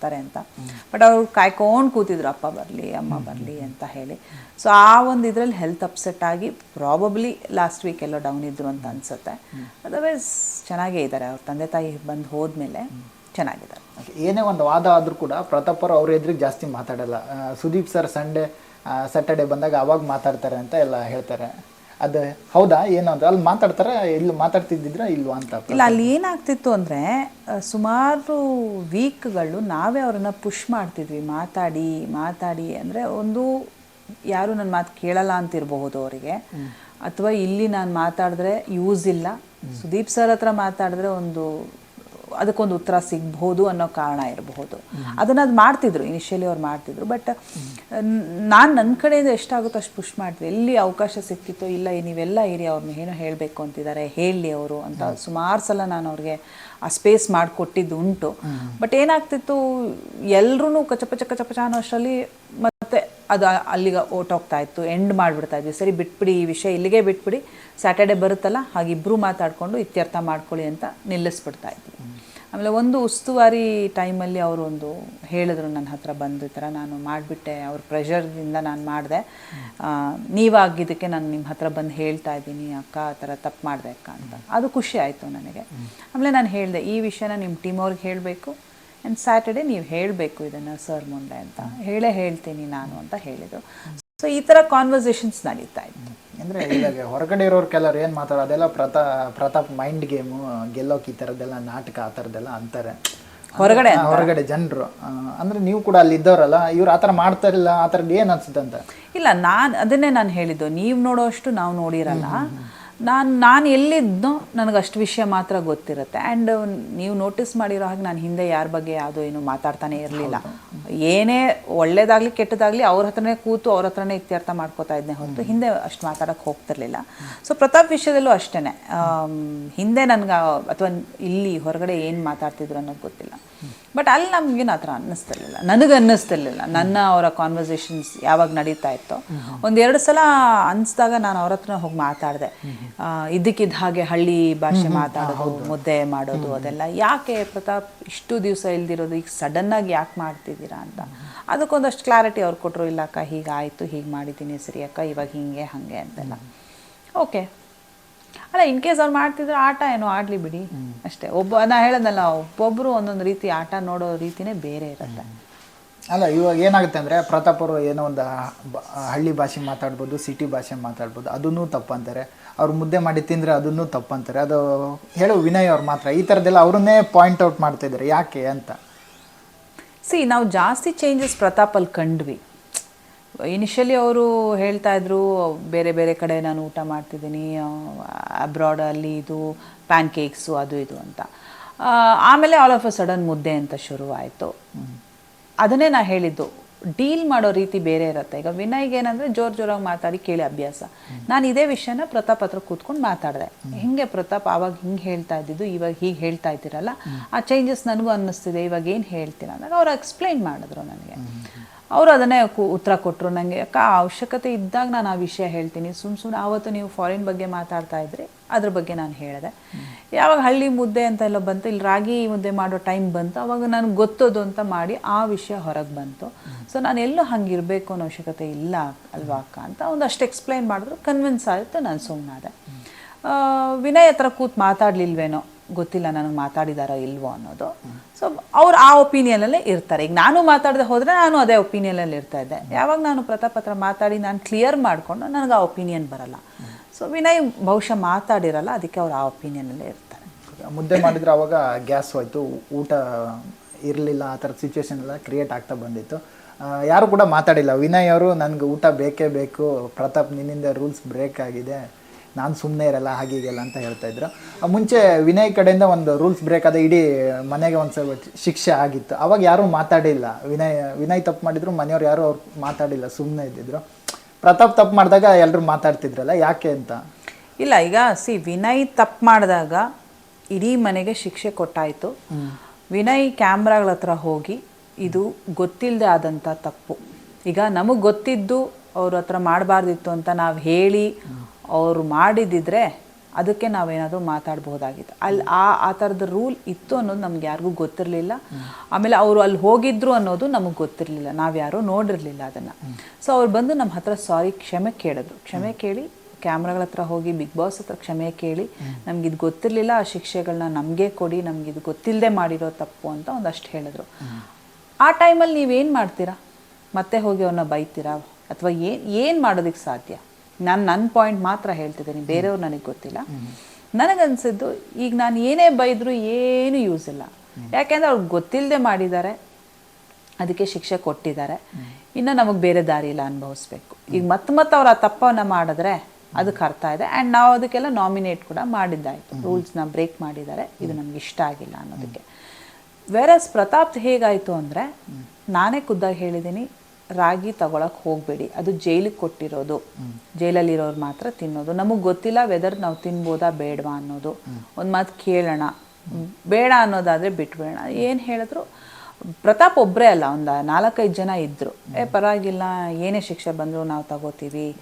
ಬರ್ತಾರೆ ಅಂತ. ಬಟ್ ಅವ್ರು ಕಾಯ್ಕೊಂಡು ಕೂತಿದ್ರು ಅಪ್ಪ ಬರಲಿ ಅಮ್ಮ ಬರಲಿ ಅಂತ ಹೇಳಿ. ಸೊ ಆ ಒಂದು ಇದರಲ್ಲಿ ಹೆಲ್ತ್ ಅಪ್ಸೆಟ್ ಆಗಿ ಪ್ರಾಬಬ್ಲಿ ಲಾಸ್ಟ್ ವೀಕ್ ಎಲ್ಲೋ ಡೌನ್ ಇದ್ರು ಅಂತ ಅನ್ಸುತ್ತೆ. ಅದರ್ವೈಸ್ ಚೆನ್ನಾಗೇ ಇದ್ದಾರೆ. ಅವ್ರ ತಂದೆ ತಾಯಿ ಬಂದು ಹೋದ್ಮೇಲೆ ಚೆನ್ನಾಗಿದ್ದಾರೆ. ಏನೇ ಒಂದು ವಾದ ಆದರೂ ಕೂಡ ಪ್ರತಾಪರು ಅವರು ಎದುರಿಗೆ ಜಾಸ್ತಿ ಮಾತಾಡಲ್ಲ. ಸುದೀಪ್ ಸರ್ ಸಂಡೇ ಸ್ಯಾಟರ್ಡೆ ಬಂದಾಗ ಅವಾಗ ಮಾತಾಡ್ತಾರೆ ಅಂತ ಎಲ್ಲ ಹೇಳ್ತಾರೆ. ಅದು ಹೌದಾ ಏನು ಅಂತ ಅಲ್ಲಿ ಮಾತಾಡ್ತಾರೆ ಇಲ್ಲಿ ಮಾತಾಡ್ತಿದ್ದಿದ್ರ ಇಲ್ವಾ ಅಂತ ಇಲ್ಲ ಅಲ್ಲಿ ಏನಾಗ್ತಿತ್ತು ಅಂದರೆ ಸುಮಾರು ವೀಕ್ಗಳು ನಾವೇ ಅವ್ರನ್ನ ಪುಷ್ ಮಾಡ್ತಿದ್ವಿ ಮಾತಾಡಿ ಮಾತಾಡಿ ಅಂದರೆ ಒಂದು ಯಾರು ನನ್ನ ಮಾತು ಕೇಳಲ್ಲ ಅಂತ ಇರಬಹುದು ಅವರಿಗೆ ಅಥವಾ ಇಲ್ಲಿ ನಾನು ಮಾತಾಡಿದ್ರೆ ಯೂಸ್ ಇಲ್ಲ. ಸುದೀಪ್ ಸರ್ ಹತ್ರ ಮಾತಾಡಿದ್ರೆ ಒಂದು ಅದಕ್ಕೊಂದು ಉತ್ತರ ಸಿಗ್ಬಹುದು ಅನ್ನೋ ಕಾರಣ ಇರಬಹುದು. ಅದನ್ನ ಅದು ಮಾಡ್ತಿದ್ರು ಇನಿಷಿಯಲಿ ಅವ್ರು ಮಾಡ್ತಿದ್ರು. ಬಟ್ ನಾನು ನನ್ನ ಕಡೆಯಿಂದ ಎಷ್ಟಾಗುತ್ತೋ ಅಷ್ಟು ಪುಷ್ ಮಾಡ್ತಿದ್ದೆ ಎಲ್ಲಿ ಅವಕಾಶ ಸಿಕ್ಕಿತ್ತೋ ಇಲ್ಲ ನೀವೆಲ್ಲ ಇರಿ ಅವ್ರನ್ನ ಏನೋ ಹೇಳಬೇಕು ಅಂತಿದ್ದಾರೆ ಹೇಳಿ ಅವರು ಅಂತ ಸುಮಾರು ಸಲ ನಾನು ಅವ್ರಿಗೆ ಆ ಸ್ಪೇಸ್ ಮಾಡಿಕೊಟ್ಟಿದ್ದು ಉಂಟು. ಬಟ್ ಏನಾಗ್ತಿತ್ತು ಎಲ್ಲರೂ ಕಚಪಚ ಕಚಪಚ ಅನ್ನೋ ಅಷ್ಟರಲ್ಲಿ ಮತ್ತೆ ಅದು ಅಲ್ಲಿಗೆ ಓಟೋಗ್ತಾ ಇತ್ತು ಎಂಡ್ ಮಾಡಿಬಿಡ್ತಾ ಇದ್ವಿ. ಸರಿ ಬಿಟ್ಬಿಡಿ ಈ ವಿಷಯ ಇಲ್ಲಿಗೆ ಬಿಟ್ಬಿಡಿ ಸ್ಯಾಟರ್ಡೆ ಬರುತ್ತಲ್ಲ ಹಾಗೆ ಹಾಗಿಬ್ಬರು ಮಾತಾಡಿಕೊಂಡು ಇತ್ಯರ್ಥ ಮಾಡ್ಕೊಳ್ಳಿ ಅಂತ ನಿಲ್ಲಿಸ್ಬಿಡ್ತಾ ಇದ್ವಿ. ಆಮೇಲೆ ಒಂದು ಉಸ್ತುವಾರಿ ಟೈಮಲ್ಲಿ ಅವರು ಒಂದು ಹೇಳಿದ್ರು ನನ್ನ ಹತ್ರ ಬಂದು ಈ ಥರ ನಾನು ಮಾಡಿಬಿಟ್ಟೆ, ಅವ್ರ ಪ್ರೆಷರ್ದಿಂದ ನಾನು ಮಾಡಿದೆ. ನೀವಾಗಿದ್ದಕ್ಕೆ ನಾನು ನಿಮ್ಮ ಹತ್ರ ಬಂದು ಹೇಳ್ತಾ ಇದ್ದೀನಿ, ಅಕ್ಕ ಆ ಥರ ತಪ್ಪು ಮಾಡಿದೆ ಅಕ್ಕ ಅಂತ. ಅದು ಖುಷಿ ಆಯಿತು ನನಗೆ. ಆಮೇಲೆ ನಾನು ಹೇಳಿದೆ, ಈ ವಿಷಯನ ನಿಮ್ಮ ಟೀಮ್ ಅವ್ರಿಗೆ ಹೇಳಬೇಕು, ಆ್ಯಂಡ್ ಸ್ಯಾಟರ್ಡೆ ನೀವು ಹೇಳಬೇಕು ಇದನ್ನು ಸರ್ ಮುಂದೆ ಅಂತ. ಹೇಳೇ ಹೇಳ್ತೀನಿ ನಾನು ಅಂತ ಹೇಳಿದರು. ಸೊ ಈ ಥರ ಕಾನ್ವರ್ಸೇಷನ್ಸ್ ನಡೀತಾ ಇತ್ತು ಅಂದರೆ ಇವಾಗ ಹೊರಗಡೆ ಇರೋರು ಕೆಲವ್ರು ಏನು ಮಾತಾಡೋ ಅದೆಲ್ಲ ಪ್ರತಾ ಪ್ರತಾಪ್ ಮೈಂಡ್ ಗೇಮು ಗೆಲ್ಲೋಕೆ ಈ ಥರದ್ದೆಲ್ಲ ನಾಟಕ ಆ ಥರದ್ದೆಲ್ಲ ಅಂತಾರೆ. ಹೊರಗಡೆ ಹೊರಗಡೆ ಜನರು. ಅಂದರೆ ನೀವು ಕೂಡ ಅಲ್ಲಿ ಇದ್ದವರಲ್ಲ ಇವ್ರು ಆ ಥರ ಮಾಡ್ತಾರಿಲ್ಲ ಆ ಥರದ್ದು ಏನು ಅನ್ಸುತ್ತೆ ಅಂತ ಇಲ್ಲ ನಾನು ಅದನ್ನೇ ನಾನು ಹೇಳಿದ್ದು. ನೀವು ನೋಡೋಷ್ಟು ನಾವು ನೋಡಿರಲ್ಲ. ನಾನು ನಾನು ಎಲ್ಲಿದ್ದೋ ನನಗೆ ಅಷ್ಟು ವಿಷಯ ಮಾತ್ರ ಗೊತ್ತಿರುತ್ತೆ. ಆ್ಯಂಡ್ ನೀವು ನೋಟಿಸ್ ಮಾಡಿರೋ ಹಾಗೆ ನಾನು ಹಿಂದೆ ಯಾರ ಬಗ್ಗೆ ಯಾವುದೋ ಏನು ಮಾತಾಡ್ತಾನೆ ಇರಲಿಲ್ಲ. ಏನೇ ಒಳ್ಳೇದಾಗಲಿ ಕೆಟ್ಟದಾಗಲಿ ಅವ್ರ ಹತ್ರನೇ ಕೂತು ಅವ್ರ ಹತ್ರನೇ ಇತ್ಯರ್ಥ ಮಾಡ್ಕೋತಾ ಇದ್ದೆ ಹೊರತು ಹಿಂದೆ ಅಷ್ಟು ಮಾತಾಡೋಕ್ಕೆ ಹೋಗ್ತಿರ್ಲಿಲ್ಲ. ಸೊ ಪ್ರತಾಪ್ ವಿಷಯದಲ್ಲೂ ಅಷ್ಟೇ ಹಿಂದೆ ನನಗೆ ಅಥವಾ ಇಲ್ಲಿ ಹೊರಗಡೆ ಏನು ಮಾತಾಡ್ತಿದ್ರು ಅನ್ನೋದು ಗೊತ್ತಿಲ್ಲ. ಬಟ್ ಅಲ್ಲಿ ನಮಗೇನು ಆ ಥರ ಅನ್ನಿಸ್ತಿರ್ಲಿಲ್ಲ. ನನಗೆ ಅನ್ನಿಸ್ತಿರ್ಲಿಲ್ಲ. ನನ್ನ ಅವರ ಕಾನ್ವರ್ಸೇಷನ್ಸ್ ಯಾವಾಗ ನಡೀತಾ ಇತ್ತೋ. ಒಂದೆರಡು ಸಲ ಅನಿಸ್ದಾಗ ನಾನು ಅವ್ರ ಹತ್ರ ಹೋಗಿ ಮಾತಾಡಿದೆ. ಇದಕ್ಕಿದ್ದ ಹಾಗೆ ಹಳ್ಳಿ ಭಾಷೆ ಮಾತಾಡೋದು ಮುದ್ದೆ ಮಾಡೋದು ಅದೆಲ್ಲ. ಯಾಕೆ ಪ್ರತಾಪ್ ಇಷ್ಟು ದಿವಸ ಇಲ್ದಿರೋದು? ಈಗ ಸಡನ್ನಾಗಿ ಯಾಕೆ ಮಾಡ್ತಿದ್ದೀರಾ? ಅಂತ. ಅದಕ್ಕೊಂದಷ್ಟು ಕ್ಲಾರಿಟಿ ಅವ್ರು ಕೊಟ್ಟರು ಇಲ್ಲ ಅಕ್ಕ ಹೀಗಾಯಿತು ಹೀಗೆ ಮಾಡಿದ್ದೀನಿ ಸರಿ ಅಕ್ಕ ಇವಾಗ ಹೀಗೆ ಹಾಗೆ ಅಂತೆಲ್ಲ. ಓಕೆ ಅಲ್ಲ ಇನ್ ಕೇಸ್ ಅವ್ರು ಮಾಡ್ತಿದ್ರೆ ಆಟ ಏನೋ ಆಡಲಿ ಬಿಡಿ. ಅಷ್ಟೇ. ಒಬ್ಬ ನಾ ಹೇಳೋದಲ್ಲ ಒಬ್ಬೊಬ್ಬರು ಒಂದೊಂದು ರೀತಿ ಆಟ ನೋಡೋ ರೀತಿನೇ ಬೇರೆ ಇರುತ್ತೆ. ಅಲ್ಲ ಇವಾಗ ಏನಾಗುತ್ತೆ ಅಂದರೆ ಪ್ರತಾಪರು ಅವರು ಏನೋ ಒಂದು ಹಳ್ಳಿ ಭಾಷೆ ಮಾತಾಡ್ಬೋದು ಸಿಟಿ ಭಾಷೆ ಮಾತಾಡ್ಬೋದು ಅದನ್ನೂ ತಪ್ಪಂತಾರೆ. ಅವ್ರು ಮುದ್ದೆ ಮಾಡಿ ತಿಂದರೆ ಅದನ್ನೂ ತಪ್ಪಂತಾರೆ. ಅದು ಹೇಳು ವಿನಯ್ ಅವ್ರು ಮಾತ್ರ ಈ ಥರದ್ದೆಲ್ಲ ಅವ್ರನ್ನೇ ಪಾಯಿಂಟ್ ಔಟ್ ಮಾಡ್ತಾಯಿದ್ದಾರೆ ಯಾಕೆ ಅಂತ? ಸಿ ನಾವು ಜಾಸ್ತಿ ಚೇಂಜಸ್ ಪ್ರತಾಪಲ್ಲಿ ಕಂಡ್ವಿ. ಇನಿಷಿಯಲಿ ಅವರು ಹೇಳ್ತಾ ಇದ್ರು, ಬೇರೆ ಬೇರೆ ಕಡೆ ನಾನು ಊಟ ಮಾಡ್ತಿದ್ದೀನಿ ಅಬ್ರಾಡಲ್ಲಿ ಇದು ಪ್ಯಾನ್ ಕೇಕ್ಸು ಅದು ಇದು ಅಂತ. ಆಮೇಲೆ ಆಲ್ ಆಫ್ ಅ ಸಡನ್ ಮುದ್ದೆ ಅಂತ ಶುರುವಾಯಿತು. ಅದನ್ನೇ ನಾ ಹೇಳಿದ್ದು ಡೀಲ್ ಮಾಡೋ ರೀತಿ ಬೇರೆ ಇರುತ್ತೆ. ಈಗ ವಿನಯ್ಗೆ ಏನಂದ್ರೆ ಜೋರ್ ಜೋರಾಗಿ ಮಾತಾಡಿ ಕೇಳಿ ಅಭ್ಯಾಸ. ನಾನು ಇದೇ ವಿಷಯನ ಪ್ರತಾಪ್ ಹತ್ರ ಕೂತ್ಕೊಂಡು ಮಾತಾಡಿದೆ. ಹಿಂಗೆ ಪ್ರತಾಪ್ ಆವಾಗ ಹಿಂಗೆ ಹೇಳ್ತಾ ಇದ್ದಿದ್ದು, ಇವಾಗ ಹೀಗೆ ಹೇಳ್ತಾ ಇದ್ದೀರಲ್ಲ, ಆ ಚೇಂಜಸ್ ನನಗೂ ಅನ್ನಿಸ್ತಿದೆ, ಇವಾಗ ಏನು ಹೇಳ್ತೀರಾ ಅಂದಾಗ ಅವ್ರು ಎಕ್ಸ್ಪ್ಲೈನ್ ಮಾಡಿದ್ರು ನನಗೆ. ಅವರು ಅದನ್ನೇ ಉತ್ತರ ಕೊಟ್ಟರು ನನಗೆ ಆ ಅವಶ್ಯಕತೆ ಇದ್ದಾಗ ನಾನು ಆ ವಿಷಯ ಹೇಳ್ತೀನಿ. ಸುಮ್ಮ ಸುಮ್ಮನೆ ಆವತ್ತು ನೀವು ಫಾರಿನ್ ಬಗ್ಗೆ ಮಾತಾಡ್ತಾ ಇದ್ರಿ, ಅದ್ರ ಬಗ್ಗೆ ನಾನು ಹೇಳಿದೆ. ಯಾವಾಗ ಹಳ್ಳಿ ಮುದ್ದೆ ಅಂತ ಎಲ್ಲ ಬಂತು, ಇಲ್ಲಿ ರಾಗಿ ಮುದ್ದೆ ಮಾಡೋ ಟೈಮ್ ಬಂತು, ಅವಾಗ ನನಗೆ ಗೊತ್ತೋದು ಅಂತ ಮಾಡಿ ಆ ವಿಷಯ ಹೊರಗೆ ಬಂತು. ಸೊ ನಾನು ಎಲ್ಲೂ ಹಂಗಿರಬೇಕು ಅನ್ನೋ ಅವಶ್ಯಕತೆ ಇಲ್ಲ ಅಲ್ವಾ ಅಕ್ಕ ಅಂತ ಒಂದಷ್ಟು ಎಕ್ಸ್ಪ್ಲೈನ್ ಮಾಡಿದ್ರು ಕನ್ವಿನ್ಸ್ ಆಯಿತು, ನಾನು ಸುಮ್ಮನಾದೆ ವಿನಯ್ ಹತ್ರ ಕೂತು ಮಾತಾಡ್ಲಿಲ್ವೇನೋ, ಗೊತ್ತಿಲ್ಲ ನನಗೆ ಮಾತಾಡಿದಾರೋ ಇಲ್ವೋ ಅನ್ನೋದು. ಸೊ ಅವ್ರು ಆ ಒಪಿನಿಯನಲ್ಲೇ ಇರ್ತಾರೆ. ಈಗ ನಾನು ಮಾತಾಡದೆ ಹೋದರೆ ನಾನು ಅದೇ ಒಪಿನಿಯನಲ್ಲಿ ಇರ್ತಾ ಇದ್ದೆ. ಯಾವಾಗ ನಾನು ಪ್ರತಾಪ್ ಹತ್ರ ಮಾತಾಡಿ ನಾನು ಕ್ಲಿಯರ್ ಮಾಡಿಕೊಂಡು, ನನಗೆ ಆ ಒಪಿನಿಯನ್ ಬರಲ್ಲ. ಸೊ ವಿನಯ್ ಬಹುಶಃ ಮಾತಾಡಿರಲ್ಲ, ಅದಕ್ಕೆ ಅವ್ರು ಆ ಒಪಿನಿಯನಲ್ಲೇ ಇರ್ತಾರೆ. ಮುದ್ದೆ ಮಾಡಿದ್ರೆ ಅವಾಗ ಗ್ಯಾಸ್ ಹೋಯ್ತು, ಊಟ ಇರಲಿಲ್ಲ, ಆ ಥರದ ಸಿಚುವೇಶನ್ ಎಲ್ಲ ಕ್ರಿಯೇಟ್ ಆಗ್ತಾ ಬಂದಿತ್ತು. ಯಾರು ಕೂಡ ಮಾತಾಡಿಲ್ಲ. ವಿನಯ್ ಅವರು, ನನಗೆ ಊಟ ಬೇಕೇ ಬೇಕು, ಪ್ರತಾಪ್ ನಿನ್ನಿಂದ ರೂಲ್ಸ್ ಬ್ರೇಕ್ ಆಗಿದೆ, ನಾನು ಸುಮ್ಮನೆ ಇರಲ್ಲ ಹಾಗೀಗೆಲ್ಲ ಅಂತ ಹೇಳ್ತಾ ಇದ್ರು. ಮುಂಚೆ ವಿನಯ್ ಕಡೆಯಿಂದ ಒಂದು ರೂಲ್ಸ್ ಬ್ರೇಕ್ ಆದ ಇಡೀ ಮನೆಗೆ ಒಂದು ಸ್ವಲ್ಪ ಶಿಕ್ಷೆ ಆಗಿತ್ತು. ಅವಾಗ ಯಾರೂ ಮಾತಾಡಿಲ್ಲ. ವಿನಯ್ ವಿನಯ್ ತಪ್ಪು ಮಾಡಿದ್ರು, ಮನೆಯವ್ರು ಯಾರು ಅವ್ರು ಮಾತಾಡಿಲ್ಲ ಸುಮ್ಮನೆ ಇದ್ದಿದ್ರು. ಪ್ರತಾಪ್ ತಪ್ಪು ಮಾಡಿದಾಗ ಎಲ್ಲರೂ ಮಾತಾಡ್ತಿದ್ರಲ್ಲ ಯಾಕೆ ಅಂತ? ಇಲ್ಲ ಈಗ ಸಿ ವಿನಯ್ ತಪ್ಪು ಮಾಡಿದಾಗ ಇಡೀ ಮನೆಗೆ ಶಿಕ್ಷೆ ಕೊಟ್ಟಾಯಿತು. ವಿನಯ್ ಕ್ಯಾಮ್ರಾಗಳ ಹತ್ರ ಹೋಗಿ ಇದು ಗೊತ್ತಿಲ್ಲದೆ ಆದಂಥ ತಪ್ಪು. ಈಗ ನಮಗೆ ಗೊತ್ತಿದ್ದು ಅವ್ರ ಹತ್ರ ಮಾಡಬಾರ್ದಿತ್ತು ಅಂತ ನಾವು ಹೇಳಿ ಅವರು ಮಾಡಿದಿದ್ರೆ ಅದಕ್ಕೆ ನಾವೇನಾದರೂ ಮಾತಾಡ್ಬೋದಾಗಿತ್ತು ಅಲ್ಲಿ ಆ ಆ ಥರದ ರೂಲ್ ಇತ್ತು ಅನ್ನೋದು ನಮ್ಗೆ ಯಾರಿಗೂ ಗೊತ್ತಿರಲಿಲ್ಲ. ಆಮೇಲೆ ಅವರು ಅಲ್ಲಿ ಹೋಗಿದ್ರು ಅನ್ನೋದು ನಮಗೆ ಗೊತ್ತಿರಲಿಲ್ಲ. ನಾವು ಯಾರೂ ನೋಡಿರಲಿಲ್ಲ ಅದನ್ನು. ಸೊ ಅವ್ರು ಬಂದು ನಮ್ಮ ಹತ್ರ ಸಾರಿ ಕ್ಷಮೆ ಕೇಳಿದ್ರು. ಕ್ಷಮೆ ಕೇಳಿ, ಕ್ಯಾಮ್ರಾಗಳ ಹತ್ರ ಹೋಗಿ ಬಿಗ್ ಬಾಸ್ ಹತ್ರ ಕ್ಷಮೆ ಕೇಳಿ, ನಮ್ಗೆ ಇದು ಗೊತ್ತಿರಲಿಲ್ಲ, ಆ ಶಿಕ್ಷೆಗಳನ್ನ ನಮಗೆ ಕೊಡಿ, ನಮ್ಗೆ ಇದು ಗೊತ್ತಿಲ್ಲದೆ ಮಾಡಿರೋ ತಪ್ಪು ಅಂತ ಒಂದಷ್ಟು ಹೇಳಿದ್ರು. ಆ ಟೈಮಲ್ಲಿ ನೀವೇನು ಮಾಡ್ತೀರಾ? ಮತ್ತೆ ಹೋಗಿ ಅವ್ರನ್ನ ಬೈತೀರಾ? ಅಥವಾ ಏನು ಏನು ಮಾಡೋದಕ್ಕೆ ಸಾಧ್ಯ? ನಾನು ನನ್ನ ಪಾಯಿಂಟ್ ಮಾತ್ರ ಹೇಳ್ತಿದ್ದೀನಿ. ಬೇರೆಯವ್ರು ನನಗೆ ಗೊತ್ತಿಲ್ಲ. ನನಗನ್ಸಿದ್ದು, ಈಗ ನಾನು ಏನೇ ಬೈದರೂ ಏನು ಯೂಸ್ ಇಲ್ಲ. ಯಾಕೆಂದ್ರೆ ಅವ್ರು ಗೊತ್ತಿಲ್ಲದೆ ಮಾಡಿದ್ದಾರೆ. ಅದಕ್ಕೆ ಶಿಕ್ಷೆ ಕೊಟ್ಟಿದ್ದಾರೆ. ಇನ್ನು ನಮಗೆ ಬೇರೆ ದಾರಿ ಇಲ್ಲ ಅನುಭವಿಸ್ಬೇಕು. ಈಗ ಮತ್ತೆ ಮತ್ತೆ ಅವ್ರು ಆ ತಪ್ಪವನ್ನು ಮಾಡಿದ್ರೆ ಅದಕ್ಕೆ ಅರ್ಥ ಇದೆ. ಆ್ಯಂಡ್ ನಾವು ಅದಕ್ಕೆಲ್ಲ ನಾಮಿನೇಟ್ ಕೂಡ ಮಾಡಿದ್ದಾಯಿತು. ರೂಲ್ಸ್ನ ಬ್ರೇಕ್ ಮಾಡಿದ್ದಾರೆ. ಇದು ನಮ್ಗೆ ಇಷ್ಟ ಆಗಿಲ್ಲ ಅನ್ನೋದಕ್ಕೆ. ವೆರಸ್ ಪ್ರತಾಪ್ ಹೇಗಾಯಿತು ಅಂದರೆ, ನಾನೇ ಖುದ್ದಾಗಿ ಹೇಳಿದ್ದೀನಿ. ರಾಗಿ ತಗೊಳಕ್ಕೆ ಹೋಗಬೇಡಿ. ಅದು ಜೈಲಿಗೆ ಕೊಟ್ಟಿರೋದು. ಜೈಲಲ್ಲಿರೋರು ಮಾತ್ರ ತಿನ್ನೋದು. ನಮಗೆ ಗೊತ್ತಿಲ್ಲ ವೆದರ್ ನಾವು ತಿನ್ಬೋದಾ ಬೇಡವಾ ಅನ್ನೋದು. ಒಂದು ಮಾತು ಕೇಳೋಣ. ಬೇಡ ಅನ್ನೋದಾದರೆ ಬಿಟ್ಬೇಡ ಏನು ಹೇಳಿದ್ರು? ಪ್ರತಾಪ್ ಒಬ್ಬರೇ ಅಲ್ಲ ಒಂದು ನಾಲ್ಕೈದು ಜನ ಇದ್ದರು ಏ ಪರವಾಗಿಲ್ಲ ಏನೇ ಶಿಕ್ಷೆ ಬಂದರೂ ನಾವು ತಗೋತೀವಿ.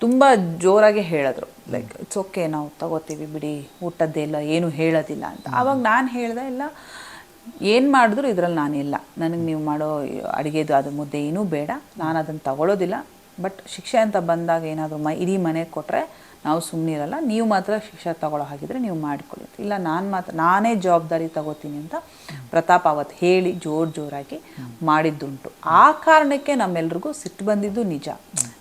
ತುಂಬ ಜೋರಾಗಿ ಹೇಳಿದ್ರು. ಲೈಕ್ ಇಟ್ಸ್ ಓಕೆ ನಾವು ತಗೋತೀವಿ ಬಿಡಿ. ಊಟದ್ದೆಲ್ಲ ಏನು ಹೇಳೋದಿಲ್ಲ ಅಂತ. ಆವಾಗ ನಾನು ಹೇಳ್ದೆ ಇಲ್ಲ ಏನು ಮಾಡಿದ್ರು ಇದರಲ್ಲಿ ನಾನಿಲ್ಲ. ನನಗೆ ನೀವು ಮಾಡೋ ಅಡುಗೆದು ಅದು ಮುದ್ದೆ ಏನೂ ಬೇಡ. ನಾನು ಅದನ್ನು ತಗೊಳ್ಳೋದಿಲ್ಲ ಬಟ್ ಶಿಕ್ಷೆ ಅಂತ ಬಂದಾಗ ಏನಾದರೂ ಮ, ಇಡೀ ಮನೆಗೆ ಕೊಟ್ಟರೆ ನಾವು ಸುಮ್ಮನಿರಲ್ಲ ನೀವು ಮಾತ್ರ ಶಿಕ್ಷೆ ತಗೊಳ್ಳೋ ಹಾಗಿದ್ರೆ ನೀವು ಮಾಡಿಕೊಳ್ಳಿ ಇಲ್ಲ, ನಾನು ಮಾತ್ರ, ನಾನೇ ಜವಾಬ್ದಾರಿ ತಗೋತೀನಿ ಅಂತ ಪ್ರತಾಪ್ ಅವತ್ತು ಹೇಳಿ ಜೋರು ಜೋರಾಗಿ ಮಾಡಿದ್ದುಂಟು. ಆ ಕಾರಣಕ್ಕೆ ನಮ್ಮೆಲ್ರಿಗೂ ಸಿಟ್ಟು ಬಂದಿದ್ದು ನಿಜ.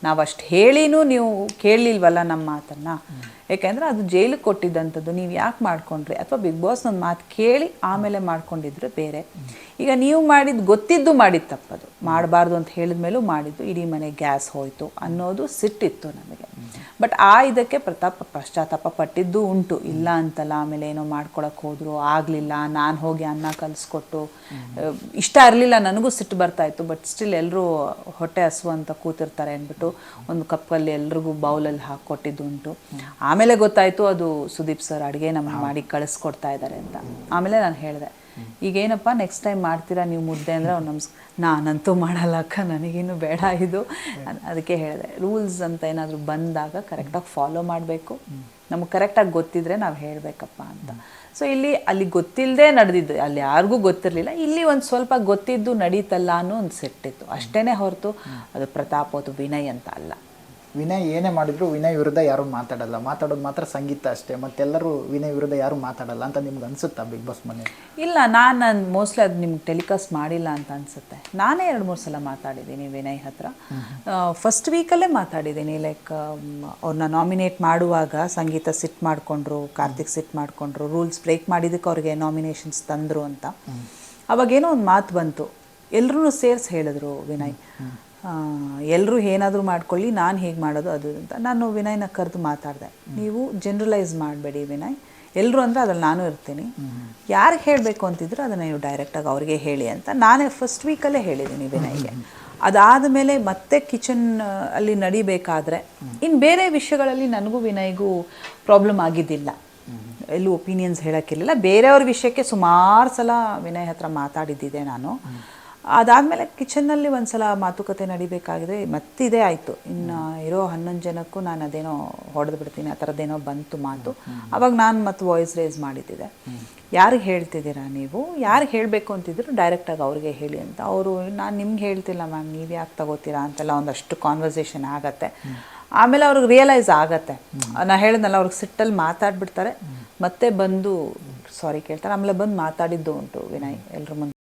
ನಾವು ಅಷ್ಟು ಹೇಳಿನೂ ನೀವು ಕೇಳಲಿಲ್ವಲ್ಲ ನಮ್ಮ ಮಾತನ್ನು? ಯಾಕೆಂದರೆ ಅದು ಜೈಲಿಗೆ ಕೊಟ್ಟಿದ್ದಂಥದ್ದು ನೀವು ಯಾಕೆ ಮಾಡ್ಕೊಂಡ್ರಿ? ಅಥವಾ ಬಿಗ್ ಬಾಸ್ ಒಂದು ಮಾತು ಕೇಳಿ ಆಮೇಲೆ ಮಾಡ್ಕೊಂಡಿದ್ರೆ ಬೇರೆ. ಈಗ ನೀವು ಮಾಡಿದ್ದು ಗೊತ್ತಿದ್ದು ಮಾಡಿದ್ದು ತಪ್ಪದು. ಮಾಡಬಾರ್ದು ಅಂತ ಹೇಳಿದ ಮೇಲೂ ಮಾಡಿದ್ದು, ಇಡೀ ಮನೆ ಗ್ಯಾಸ್ ಹೋಯಿತು ಅನ್ನೋದು ಸಿಟ್ಟಿತ್ತು ನಮಗೆ. ಬಟ್ ಆ ಇದಕ್ಕೆ ಪ್ರತಾಪ್ ಪಶ್ಚಾತ್ತಾಪ ಪಟ್ಟಿದ್ದು ಉಂಟು. ಇಲ್ಲ ಅಂತಲ್ಲ ಆಮೇಲೆ ಏನೋ ಮಾಡ್ಕೊಳಕ್ಕೆ ಹೋದ್ರು ಆಗಲಿಲ್ಲ ನಾನು ಹೋಗಿ ಅನ್ನ ಕಲಿಸ್ಕೊಟ್ಟು ಇಷ್ಟ ಇರಲಿಲ್ಲ ನನಗೂ ಸಿಟ್ಟು ಬರ್ತಾ ಇತ್ತು ಬಟ್ ಸ್ಟಿಲ್ ಎಲ್ಲರೂ ಹೊಟ್ಟೆ ಹಸು ಅಂತ ಕೂತಿರ್ತಾರೆ ಅಂದ್ಬಿಟ್ಟು ಒಂದು ಕಪ್ಪಲ್ಲಿ ಎಲ್ರಿಗೂ ಬೌಲಲ್ಲಿ ಹಾಕ್ಕೊಟ್ಟಿದ್ದು ಉಂಟು. ಆಮೇಲೆ ಗೊತ್ತಾಯಿತು ಅದು ಸುದೀಪ್ ಸರ್ ಅಡುಗೆ ನಮ್ಮ ಮಾಡಿ ಕಳಿಸ್ಕೊಡ್ತಾ ಇದ್ದಾರೆ ಅಂತ. ಆಮೇಲೆ ನಾನು ಹೇಳಿದೆ ಈಗೇನಪ್ಪ ನೆಕ್ಸ್ಟ್ ಟೈಮ್ ಮಾಡ್ತೀರಾ ನೀವು ಮುದ್ದೆ ಅಂದರೆ ಅವ್ರು ನಮ್ಸ್, ನಾನಂತೂ ಮಾಡಲ್ಲ ಅಕ್ಕ, ನನಗೇನು ಬೇಡ ಇದು. ಅದಕ್ಕೆ ಹೇಳಿದೆ. ರೂಲ್ಸ್ ಅಂತ ಏನಾದರೂ ಬಂದಾಗ ಕರೆಕ್ಟಾಗಿ ಫಾಲೋ ಮಾಡಬೇಕು. ನಮಗೆ ಕರೆಕ್ಟಾಗಿ ಗೊತ್ತಿದ್ರೆ ನಾವು ಹೇಳಬೇಕಪ್ಪ ಅಂತ. ಸೊ ಇಲ್ಲಿ ಅಲ್ಲಿ ಗೊತ್ತಿಲ್ಲದೆ ನಡೆದಿದ್ದು, ಅಲ್ಲಿ ಯಾರಿಗೂ ಗೊತ್ತಿರಲಿಲ್ಲ. ಇಲ್ಲಿ ಒಂದು ಸ್ವಲ್ಪ ಗೊತ್ತಿದ್ದು ನಡೀತಲ್ಲ ಅನ್ನೋ ಒಂದು ಸೆಟ್ಟಿತ್ತು ಅಷ್ಟೇ ಹೊರತು ಅದು ಪ್ರತಾಪ್ ಅದು ವಿನಯ್ ಅಂತ ಅಲ್ಲ. ವಿನಯ್ ಏನೇ ಮಾಡಿದ್ರು ವಿನಯ್ ವಿರುದ್ಧ ಯಾರು ಮಾತಾಡಲ್ಲ. ಮಾತಾಡೋದು ಮಾತ್ರ ಸಂಗೀತ ಅಷ್ಟೇ. ಮತ್ತೆಲ್ಲರೂ ವಿನಯ್ ವಿರುದ್ಧ ಯಾರು ಮಾತಾಡಲ್ಲ ಅಂತ ನಿಮ್ಗೆ ಅನ್ಸುತ್ತಾ ಬಿಗ್ ಬಾಸ್ ಮನೆ? ಇಲ್ಲ ನಾನು ಮೋಸ್ಟ್ಲಿ ಅದು ನಿಮ್ಗೆ ಟೆಲಿಕಾಸ್ಟ್ ಮಾಡಿಲ್ಲ ಅಂತ ಅನ್ಸುತ್ತೆ. ನಾನೇ ಎರಡು ಮೂರು ಸಲ ಮಾತಾಡಿದ್ದೀನಿ ವಿನಯ್ ಹತ್ರ. ಫಸ್ಟ್ ವೀಕಲ್ಲೇ ಮಾತಾಡಿದ್ದೀನಿ. ಲೈಕ್ ಅವ್ರನ್ನ ನಾಮಿನೇಟ್ ಮಾಡುವಾಗ ಸಂಗೀತ ಸಿಟ್ ಮಾಡಿಕೊಂಡ್ರು ಕಾರ್ತಿಕ್ ಸಿಟ್ ಮಾಡಿಕೊಂಡ್ರು ರೂಲ್ಸ್ ಬ್ರೇಕ್ ಮಾಡಿದ್ದಕ್ಕೆ ಅವ್ರಿಗೆ ನಾಮಿನೇಷನ್ಸ್ ತಂದರು ಅಂತ. ಅವಾಗೇನೋ ಒಂದು ಮಾತು ಬಂತು. ಎಲ್ಲರೂ ಸೇರ್ಸಿ ಹೇಳಿದ್ರು ವಿನಯ್. ಎಲ್ಲರೂ ಏನಾದರೂ ಮಾಡ್ಕೊಳ್ಳಿ ನಾನು ಹೇಗೆ ಮಾಡೋದು ಅದು ಅಂತ. ನಾನು ವಿನಯ್ನ ಕರೆದು ಮಾತಾಡಿದೆ. ನೀವು ಜನರಲೈಸ್ ಮಾಡಬೇಡಿ ವಿನಯ್. ಎಲ್ಲರೂ ಅಂದರೆ ಅದ್ರಲ್ಲಿ ನಾನು ಇರ್ತೀನಿ. ಯಾರಿಗೆ ಹೇಳಬೇಕು ಅಂತಿದ್ರು ಅದನ್ನು ನೀವು ಡೈರೆಕ್ಟಾಗಿ ಅವ್ರಿಗೆ ಹೇಳಿ ಅಂತ. ನಾನೇ ಫಸ್ಟ್ ವೀಕಲ್ಲೇ ಹೇಳಿದ್ದೀನಿ ವಿನಯ್ಗೆ. ಅದಾದ ಮೇಲೆ ಮತ್ತೆ ಕಿಚನ್ ಅಲ್ಲಿ ನಡಿಬೇಕಾದ್ರೆ ಇನ್ನು ಬೇರೆ ವಿಷಯಗಳಲ್ಲಿ ನನಗೂ ವಿನಯ್ಗೂ ಪ್ರಾಬ್ಲಮ್ ಆಗಿದ್ದಿಲ್ಲ. ಎಲ್ಲೂ ಒಪಿನಿಯನ್ಸ್ ಹೇಳೋಕ್ಕಿರಲಿಲ್ಲ. ಬೇರೆಯವ್ರ ವಿಷಯಕ್ಕೆ ಸುಮಾರು ಸಲ ವಿನಯ್ ಹತ್ರ ಮಾತಾಡಿದ್ದಿದೆ ನಾನು. ಅದಾದಮೇಲೆ ಕಿಚನ್ನಲ್ಲಿ ಒಂದು ಸಲ ಮಾತುಕತೆ ನಡಿಬೇಕಾಗಿದೆ. ಮತ್ತಿದೇ ಆಯಿತು. ಇನ್ನು ಇರೋ ಹನ್ನೊಂದು ಜನಕ್ಕೂ ನಾನು ಅದೇನೋ ಹೊಡೆದು ಬಿಡ್ತೀನಿ, ಆ ಥರದ್ದೇನೋ ಬಂತು ಮಾತು. ಅವಾಗ ನಾನು ಮತ್ತೆ ವಾಯ್ಸ್ ರೇಸ್ ಮಾಡಿದ್ದಿದೆ. ಯಾರಿಗೆ ಹೇಳ್ತಿದ್ದೀರಾ ನೀವು? ಯಾರಿಗೆ ಹೇಳಬೇಕು ಅಂತಿದ್ರು ಡೈರೆಕ್ಟಾಗಿ ಅವ್ರಿಗೆ ಹೇಳಿ ಅಂತ. ಅವರು, ನಾನು ನಿಮ್ಗೆ ಹೇಳ್ತಿಲ್ಲ ಮ್ಯಾಮ್ ನೀವು ಯಾಕೆ ತಗೋತೀರಾ ಅಂತೆಲ್ಲ ಒಂದಷ್ಟು ಕಾನ್ವರ್ಸೇಷನ್ ಆಗತ್ತೆ. ಆಮೇಲೆ ಅವ್ರಿಗೆ ರಿಯಲೈಸ್ ಆಗತ್ತೆ. ನಾ ಹೇಳಿದ್ನಲ್ಲ, ಅವ್ರಿಗೆ ಸಿಟ್ಟಲ್ಲಿ ಮಾತಾಡ್ಬಿಡ್ತಾರೆ. ಮತ್ತೆ ಬಂದು ಸಾರಿ ಕೇಳ್ತಾರೆ. ಆಮೇಲೆ ಬಂದು ಮಾತಾಡಿದ್ದು ಉಂಟು ವಿನಯ್, ಎಲ್ರ ಮುಂದೆ.